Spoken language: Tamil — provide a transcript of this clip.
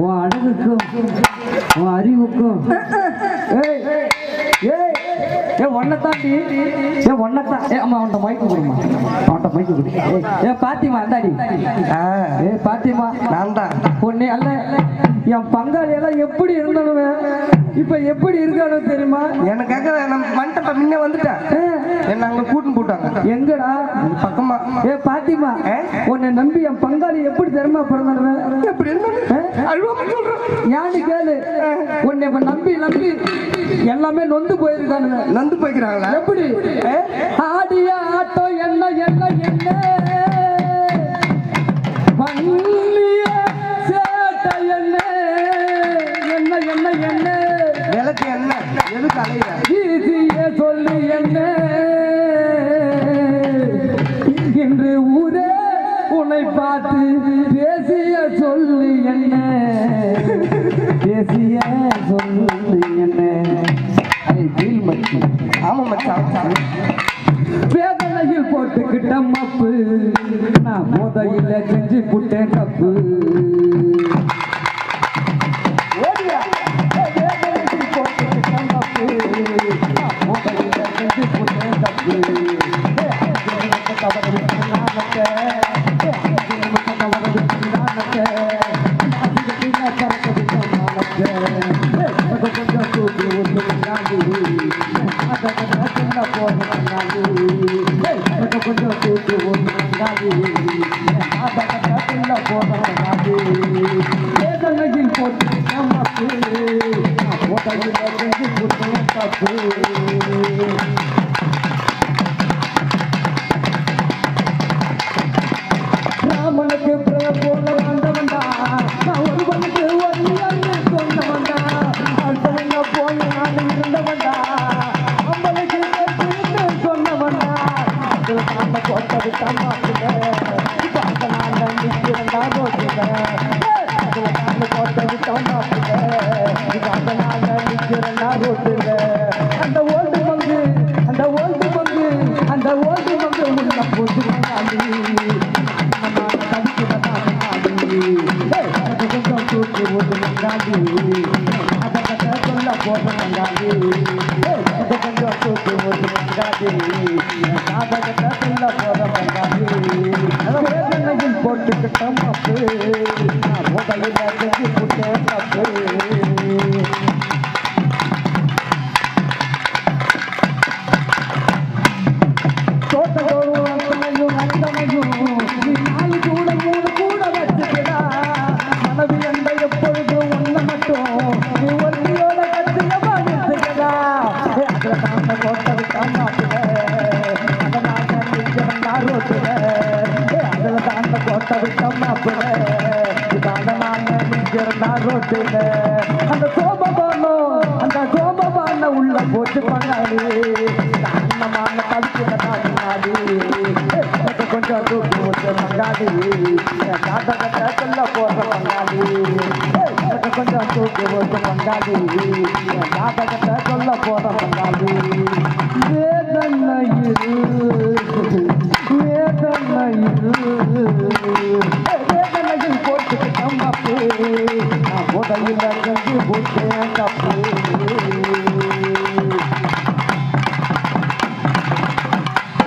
உன் அழகுக்கும் உன் அறிவுக்கும். ஏ ஒன்ன தாண்டி ஏ ஒன்ன தான் ஏ அம்மா அவன்கிட்ட மைக்கு கொடுமா அவன்கிட்ட மைக்கு கொடு. ஏ பாத்திமா அந்தாடி ஏ பாத்திமா. நான் தான் பொண்ணு அல்ல. என் பங்காளி எல்லாம் எப்படி இருந்தவன் இப்ப எப்படி இருக்கானோ தெரியுமா? எனக்காக நம்ம வந்துட்டப்ப முன்ன வந்துட்டேன் என்ன அங்க கூட்டின்னு போட்டாங்க? எங்கடா? பக்கமா? ஏ பாத்திமா? உன்னை நம்பி என் பங்காளி எப்படி தெரியுமா பிறந்தவன் எப்படி யாரு கேளு. உன்னை இப்ப நம்பி நம்பி எல்லாமே நொந்து போயிருக்கானுங்க. நந்து போய்க்கிறாங்களா? எப்படி? ஆடிய ஆட்டம் என்ன என்ன என்ன? விளக்கு என்ன? எதுக்கு வீசிய சொல்லு என்ன? இன்று ஊரே உன்னை பார்த்து பேசிய சொல்லு என்ன? பேசிய சொல்லு என்ன? அதை feel மச்சி. ஆமா மச்சான் வேதனையில் போட்டுக்கிட்ட மப்பு. நான் முதல்ல செஞ்சு புட்டேன் தப்பு ராமனுக்கு பிறகு அதுல தாண்ட போட்டது தம்மாக்குங்க பார்த்த நான் நிற்கிறண்டா ரோட்டுங்க அதுல தாண்ட போட்டது தம்மாக்குங்க பார்த்த நான் நிற்கிறண்டா ரோட்டுங்க அந்த ஓல்டு பங்கு அந்த ஓல்டு பங்கு அந்த ஓல்டு போட்டு போட்டுக்கிட்டோம் அப்பு அதுல தாண்ட போட்டது தாண்டாப்புல அதனால நிற்கிறா ரோட்டுல அதுல தாண்ட போட்டது தாண்டாப்புல அதனால நிற்கிறா ரோட்டுல அந்த கோபபானம் அந்த கோபபான உள்ள போட்டு பண்ணாரு அண்ணமான தவிக்கிற நாடு கொஞ்சம் தூக்கி விட்டு மங்காடி காட்ட கட்ட சொல்ல போற மங்காடி கொஞ்சம் தூக்கி போட்டு மங்காடி காட்ட சொல்ல போட மங்காடி வேதனையில் வேதனையில் வேதனையில் போட்டுக்கிட்டோம் அப்பு நான் முதலில் செஞ்சு போட்டேன் தப்பு